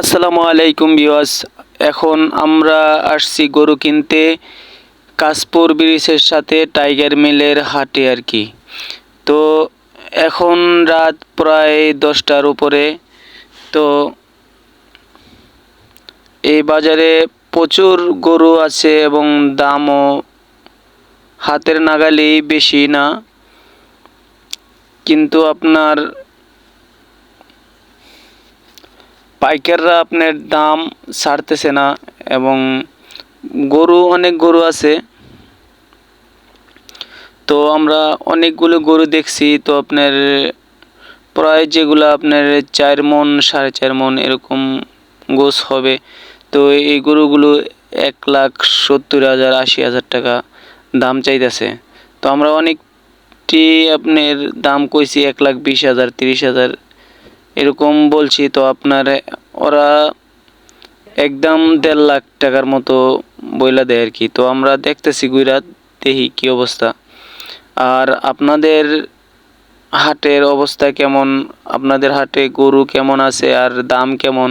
আসসালামু আলাইকুম বিওয়াস এখন আমরা আসছি গরু কিনতে কাশপুর ব্রিজের সাথে টাইগার মিলের হাটে আর কি। তো এখন রাত প্রায় দশটার উপরে। তো এই বাজারে প্রচুর গরু আছে এবং দামও হাতের নাগালেই বেশি না। কিন্তু আপনার পাইকাররা আপনার দাম ছাড়তেছে না এবং গরু অনেক গরু আছে। তো আমরা অনেকগুলো গরু দেখছি, তো আপনার প্রায় যেগুলো আপনার চার মন, সাড়ে চার মন এরকম গোস হবে। তো এই গরুগুলো এক লাখ সত্তর হাজার, আশি হাজার টাকা দাম চাইতেছে। তো আমরা অনেকটি আপনার দাম কইছি এক লাখ বিশ হাজার, তিরিশ হাজার। এরকম বলছি তো আপনার, ওরা একদম দেড় লাখ টাকার মতো বইলা দেয় আর কি। তো আমরা দেখতেছি গুইরা, দেখি কী অবস্থা। আর আপনাদের হাটের অবস্থা কেমন? আপনাদের হাটে গরু কেমন আছে? আর দাম কেমন?